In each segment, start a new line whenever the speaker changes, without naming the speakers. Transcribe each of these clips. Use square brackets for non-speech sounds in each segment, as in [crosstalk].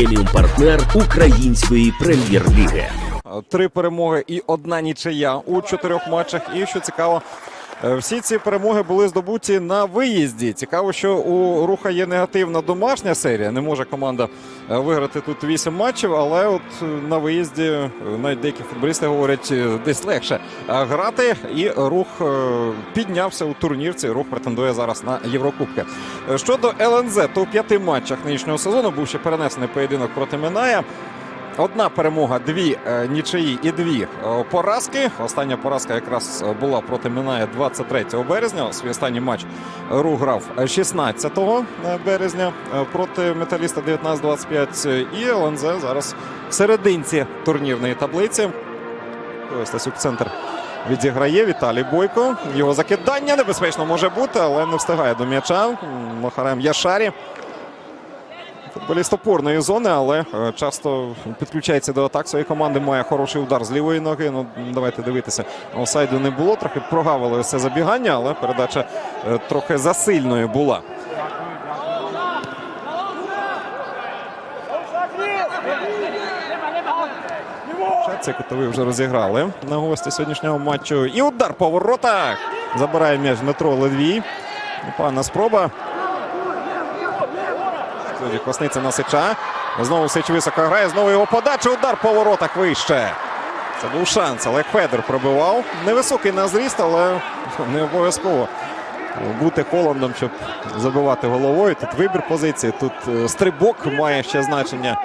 преміум партнер української прем'єр-ліги.
Три перемоги і одна нічия у чотирьох матчах. І що цікаво, е, всі ці перемоги були здобуті на виїзді. Цікаво, що у руха є негативна домашня серія. Не може команда е, виграти тут вісім матчів, але от е, на виїзді навіть деякі футболісти говорять, десь легше грати. І рух піднявся у турнірці. Рух претендує зараз на Єврокубки. Е, Щодо ЛНЗ, то у п'яти матчах нинішнього сезону був ще перенесений поєдинок проти Миная. Одна перемога, дві е, нічиї і дві е, поразки. Остання поразка якраз була проти Минає 23 березня. Свій останній матч Рух грав 16 березня проти металіста 19-25. І ЛНЗ зараз в серединці турнірної таблиці. Ось Стасюк центр відіграє. Віталій Бойко. Його закидання небезпечно може бути, але не встигає до м'яча. Махарем Яшарі. Футболіст опорної зони, але е, часто підключається до атак своєї команди. Має хороший удар з лівої ноги. Ну давайте дивитися. Офсайду не було. Трохи прогавили це забігання, але передача е, трохи засильною була. Ще Це кутовий вже розіграли на гості сьогоднішнього матчу. І удар по воротах. Забирає м'яч Дмитро Ледвій. Непогана спроба. Косниця на Сича. Знову Сич високо грає. Знову його подача. Удар по воротах вище. Це був шанс. Олег Федор пробивав. Невисокий на зріст, але не обов'язково бути Холландом, щоб забивати головою. Тут вибір позиції, тут е, стрибок має ще значення.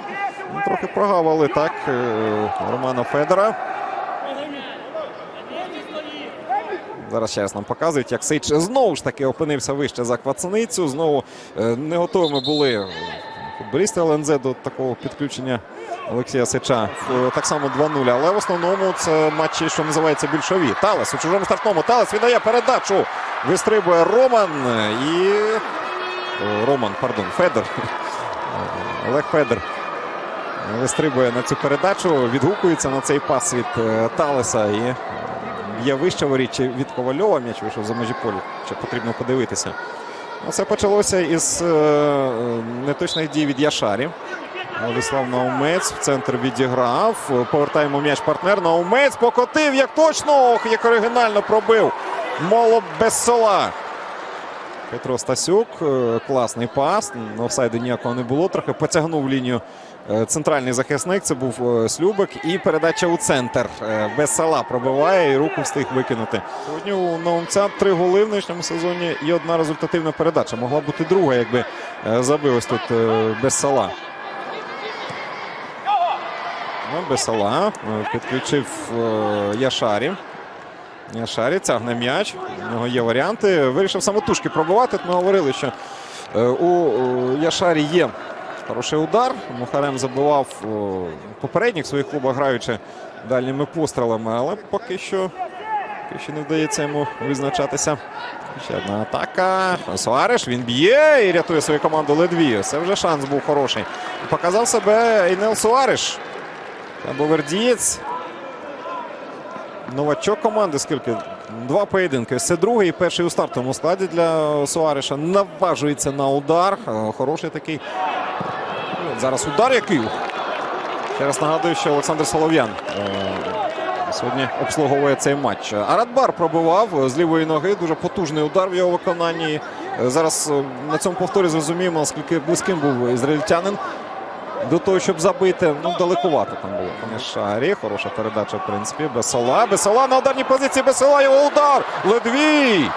Ну, Трохи прогавили так е, Романа Федора. Зараз ще раз нам показують, як Сич знову ж таки опинився вище за квацаницю. Знову е, не готовими були футболісти ЛНЗ до такого підключення Олексія Сича. Е, Так само 2-0. Але в основному це матчі, що називається більшові. Талес у чужому стартному. Талес віддає передачу. Вистрибує Роман і. Роман, пардон, Федор. Олег Федор. Вистрибує на цю передачу, відгукується на цей пас від е, Талеса і є вище воріт від Ковальова. М'яч вийшов за межі полю. Ще потрібно подивитися. Ну, Це почалося із е, е, неточних дій від Яшарі. Владислав Наумець в центр відіграв. Повертаємо м'яч партнер. Наумець покотив як точно. Ох, як оригінально пробив. Моло без сола. Петро Стасюк. е, Класний пас. Офсайду ніякого не було. Трохи потягнув лінію е, центральний захисник. Це був е, Слюбик. І передача у центр. Е, Без сала пробиває і руку встиг викинути. Сьогодні у Наумця три голи в нинішньому сезоні і одна результативна передача. Могла бути друга, якби е, забив ось тут е, без сала. Ну, без сала. Е, Підключив е, Яшарі. Яшарі тягне м'яч. У нього є варіанти. Вирішив самотужки пробувати. Ми говорили, що е, у е, Яшарі є хороший удар. Мухарем забивав попередніх своїх клубах, граючи дальніми пострілами, але поки що, поки що не вдається йому визначатися. Ще одна атака. Суареш він б'є і рятує свою команду Ледвію. Це вже шанс був хороший. Показав себе Інел Суареш. Бавердієць. Новачок команди скільки? Два поєдинки. Це другий і перший у стартовому складі для Суареша. Наважується на удар. Хороший такий. Зараз удар який. Ще раз нагадую, що Олександр Солов'ян е, сьогодні обслуговує цей матч. Арадбар пробивав з лівої ноги. Дуже потужний удар в його виконанні. Е, Зараз е, на цьому повторі зрозуміємо, наскільки близьким був ізраїльтянин до того, щоб забити. Ну, далекувато там було. Шарі, хороша передача, в принципі. Бесола. Бесола на ударній позиції. Бесола його удар. Ледвій.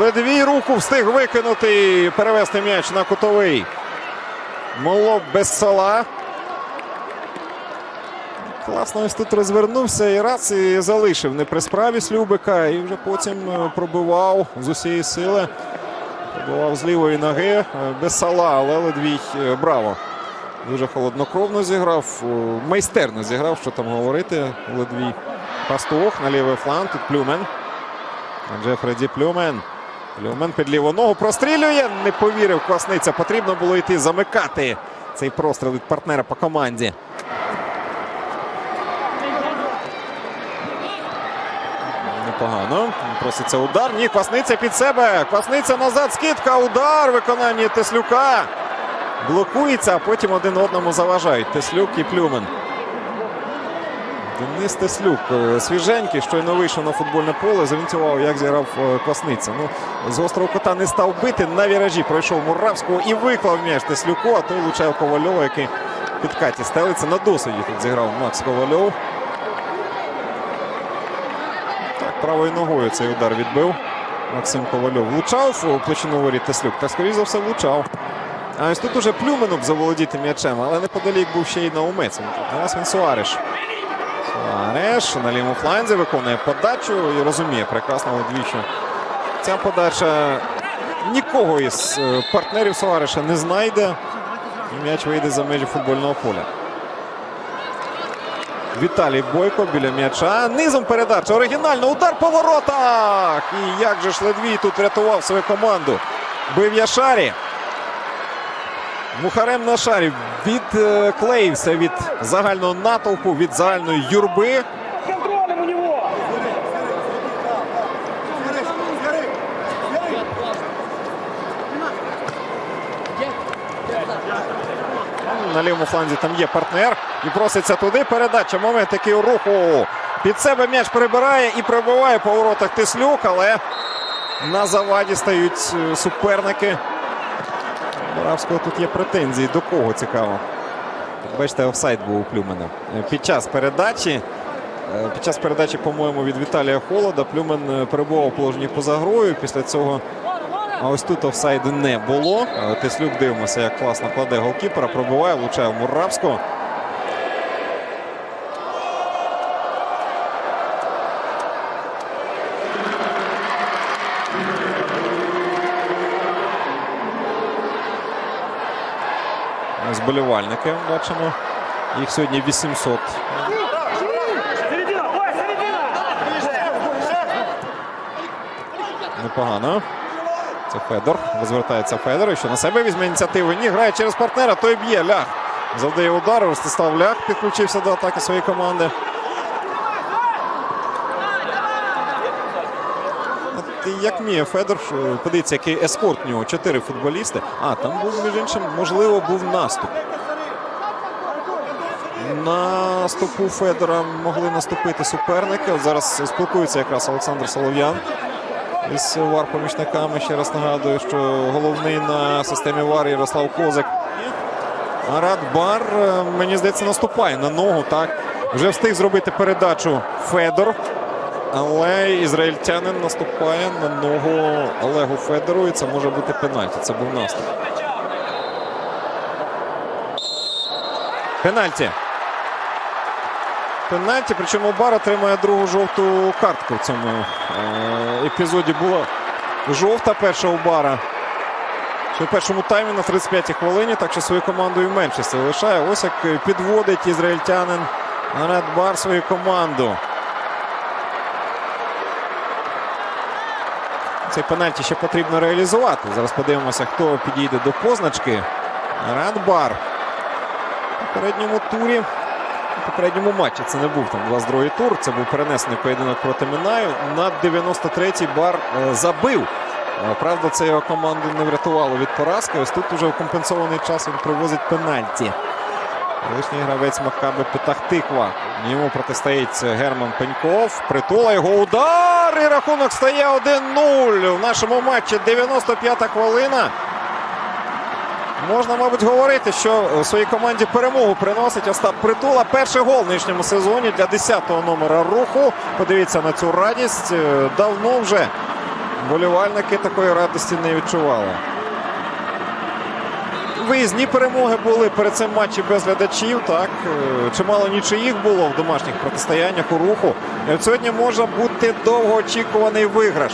Ледвій руку встиг викинути. Перевести м'яч на кутовий. Моло Бесола. Класно ось тут розвернувся і раз і залишив не при справі Слюбика. І вже потім е, пробивав з усієї сили. Пробивав з лівої ноги. е, Без сала, але Ледвій е, браво. Дуже холоднокровно зіграв, майстерно зіграв, що там говорити. Ледвій пастух на лівий фланг. Тут Плюмен. Джефреді Плюмен. Плюмен під ліву ногу прострілює. Не повірив Квасниця. Потрібно було йти замикати цей простріл від партнера по команді. Непогано. Проситься удар. Ні, Квасниця під себе. Квасниця назад. Скидка. Удар. Виконання Теслюка. блокується, а потім один одному заважають. Теслюк і Плюмен. Денис Теслюк е, свіженький, щойно вийшов на футбольне поле, зорієнтував, як зіграв е, Квасниця. Ну, з острого кота не став бити. На віражі пройшов Муравського і виклав м'яч Теслюку, а той влучав Ковальова, який під Каті стелиться. На досвіді тут зіграв Макс Ковальов. Так, правою ногою цей удар відбив. Максим Ковальов влучав у площину воріт Теслюк. Та, скоріш за все, влучав. А ось тут уже Плюменук заволодіти м'ячем, але неподалік був ще й Наумець. Зараз він Суареш. Суареш на лівому фланзі виконує подачу і розуміє прекрасно двічі. Ця подача нікого із е, партнерів Суареша не знайде. І м'яч вийде за межі футбольного поля. Віталій Бойко біля м'яча. Низом передача. Оригінально. Удар по воротах. І як же ж Ледвій тут врятував свою команду. Бив Яшарі. Мухарем на шарі відклеївся від загального натовпу, від загальної юрби. На лівому фланзі там є партнер. І проситься туди. Передача. Момент який руху. Під себе м'яч прибирає і пробиває по воротах Тислюк, але на заваді стають е, суперники. Моравського тут є претензії. До кого цікаво? Бачите, офсайд був у Плюмена. Е, Під час передачі. е, Під час передачі, по-моєму, від Віталія Холода Плюмен е, перебував положенні поза грою. Після цього а ось тут офсайду не було. Теслюк дивимося, як класно кладе голкіпера, пробиває, влучає в Муравського. Ось Болівальники бачимо. Їх сьогодні 800.
Середина, ой, середина.
Непогано. Це Федор. Розвертається Федор. І що на себе візьме ініціативу. Ні, грає через партнера, той б'є. Лях. Завдає удару. Ростислав Лях підключився до атаки своєї команди. Як міє Федор, подивіться, який ескорт у нього. Чотири футболісти. А, там був, між іншим, можливо, був наступ. На стопу Федора могли наступити суперники. Зараз спілкується якраз Олександр Солов'ян із вар-помічниками. Ще раз нагадую, що головний на системі вар Ярослав Козак. Арат Бар, е, мені здається, наступає на ногу. Так вже встиг зробити передачу Федор. Але ізраїльтянин наступає на ногу Олегу Федору. І це може бути пенальті. Це був наступ. Пенальті. Пенальті, причому Бар отримує другу жовту картку в цьому е, епізоді. Була жовта перша у Бара. В першому таймі на 35-й хвилині, так що свою команду і в меншості лишає. Ось як підводить ізраїльтянин Арет Бар свою команду. Цей пенальті ще потрібно реалізувати. Зараз подивимося, хто підійде до позначки. Арет Бар. У попередньому турі. У попередньому матчі це не був там 22-й тур. Це був перенесений поєдинок проти Минаю. На 93-й бар е, забив. Е, Правда, це його команду не врятувало від поразки. Ось тут уже в компенсований час він привозить пенальті. Лишній гравець Макаби Петахтиква. Йому протистоїть Герман Пеньков. Притула його удар. І рахунок стає 1-0. В нашому матчі 95-та хвилина. Можна, мабуть, говорити, що своїй команді перемогу приносить Остап Притула. Перший гол в нинішньому сезоні для 10-го номера руху. Подивіться на цю радість. Е, Давно вже болівальники такої радості не відчували. Виїзні перемоги були перед цим матчі без глядачів. Так Е, чимало нічиїх було в домашніх протистояннях у руху. І от сьогодні може бути довгоочікуваний виграш.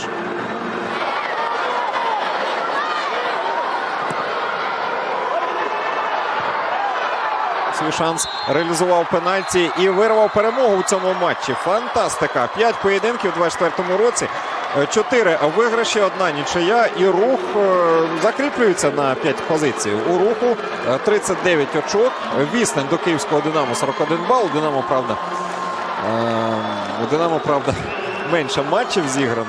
Свій шанс реалізував пенальті і вирвав перемогу у цьому матчі. Фантастика! П'ять поєдинків у 24-му році. Е, Чотири виграші, одна нічия. І рух е, закріплюється на п'ять позицій. У руху е, 39 очок. Віснен до київського Динамо 41 бал. Динамо, правда, е, у Динамо, правда, [laughs] менше матчів зіграно.